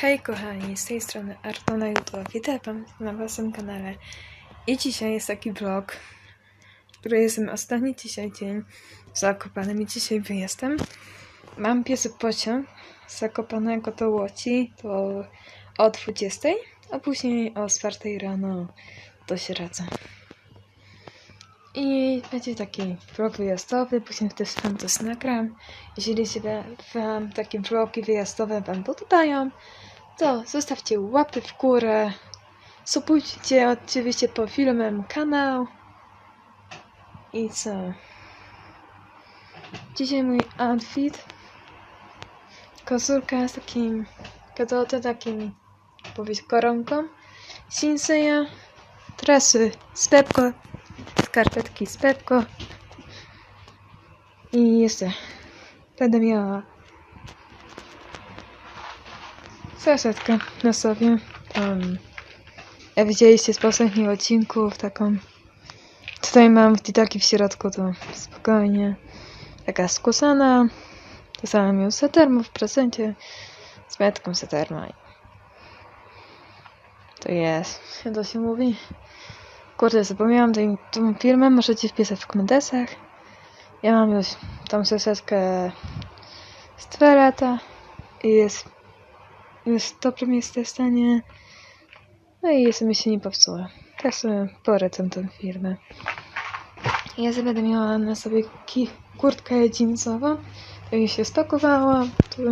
Hej kochani, z tej strony Artona YouTube. Witam na waszym kanale. I dzisiaj jest taki vlog, który jest ostatni dzisiaj dzień w Zakopanem i dzisiaj wyjezdem. Mam piesy pociąg z Zakopanego do Łoci to o 20, a później o 4 rano do Sieradza. I będzie taki vlog wyjazdowy, później też wam to nagram. Jeżeli się wa- wam takie vlogi wyjazdowe wam podobają, to zostawcie łapy w górę. Subujcie oczywiście po filmem kanał. I co? Dzisiaj mój outfit. Koszulka z takim, katolce takim, powiedz, koronką. Shinseya. Tresy z Pepko. Skarpetki z Pepko. I jeszcze będę miała Saszetkę na sobie. Um, jak widzieliście z poprzednich odcinków, taką. Tutaj mam wtitaki w środku, to spokojnie. Taka skósana. Dostałam ją z Etermu w prezencie. Z metką z Eterma. To jest. Jak to się mówi? Kurde, zapomniałam tej, tą firmę. Możecie wpisać w komentarzach. Ja mam już tą saszetkę z lata. I jest jest w dobrym jest w stanie. No i jeszcze mi się nie popsuła. Tak sobie polecam tę firmę. Ja sobie będę miała na sobie kurtkę jeansową. To mi się spakowała. To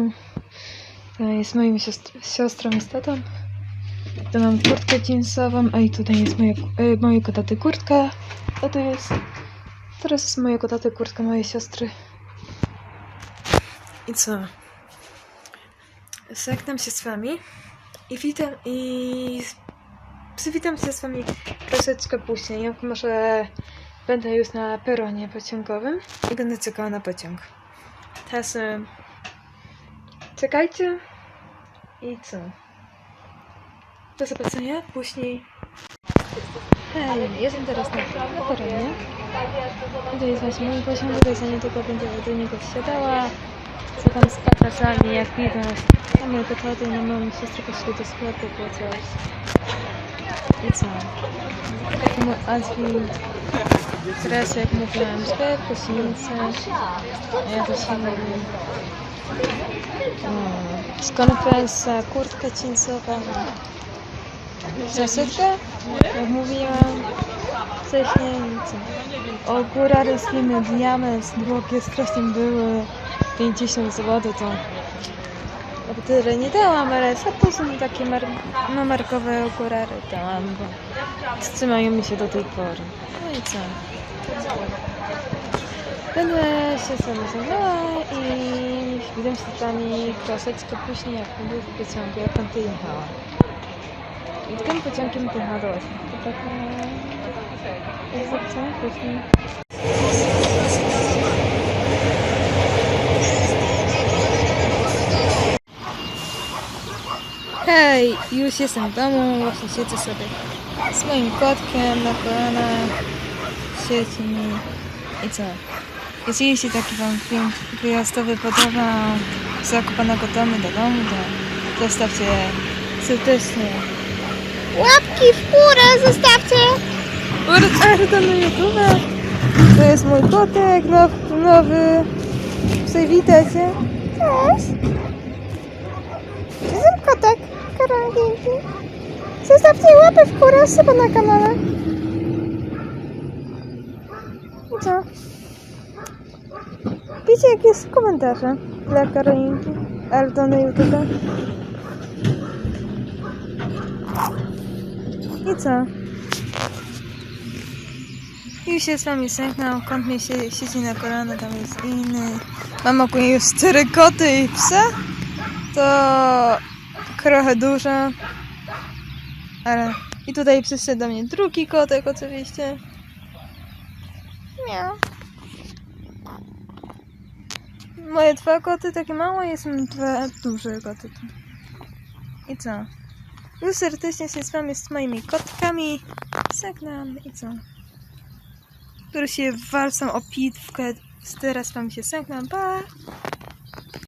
jest moją siostr- siostrą i tatą. Tu mam kurtkę jeansową, a i tutaj jest moja, e, moje kotaty kurtka. A to jest... Teraz jest moja kotaty kurtka mojej siostry. I co? Żegnam się z wami i witam i przywitam się z wami troszeczkę później, jak może będę już na peronie pociągowym i będę czekała na pociąg. Teraz e, czekajcie i co? Do zobaczenia później. Hej, jestem teraz na, na peronie. To jest właśnie mój pociąg, tutaj za niedługo będzie do niego wsiadała. Co tam z pakazami, jak widać. Na moje gotowy, na moją siostrę poszły do sklepu po coś. I co? Mój outfit. Teraz jak mówiłam, sklep, kosince. A ja to się mówi. O, Z konferencja, kurtka jeansowa. Zasypkę? Jak mówiłam wcześniej. co? Okulary z firmy Diamond, drogie strasznie były. 50 zł to o tyle nie dałam, ale to są takie mar markowe okulary dałam, bo trzymają mi się do tej pory. No i co? Będę się sama zabrała i widzę się wami troszeczkę później, jak będę w pociągu, jak będę jechała. I tym pociągiem pojechała do Ośmi. To tak... e, Jak zobaczymy później. Hej, już jestem w domu, właśnie siedzę sobie z moim kotkiem na kolanach, siedzi mi i co? Jeżeli się taki wam film wyjazdowy podoba z zakopanego domu do domu, to zostawcie serdecznie Łapki w górę zostawcie! Urczarda na YouTube. To jest mój kotek now, nowy. Przywitajcie. Cześć! Jestem kotek, Karolinki. Zostawcie łapy w górę, suba na kanale. Co? Piszcie jakieś komentarze dla Karolinki. Albo na YouTube. I co? Już się z wami żegnam. Kąt mnie się, siedzi na kolana, tam jest inny. Mam ogólnie już cztery koty i psa. To trochę dużo. Ale... I tutaj przyszedł do mnie drugi kotek oczywiście. Miau. Moje dwa koty takie małe i są dwa duże koty. I co? Już serdecznie się z wami z moimi kotkami. Żegnam i co? Które się walczą o pitwkę. Teraz wam się żegnam. Pa!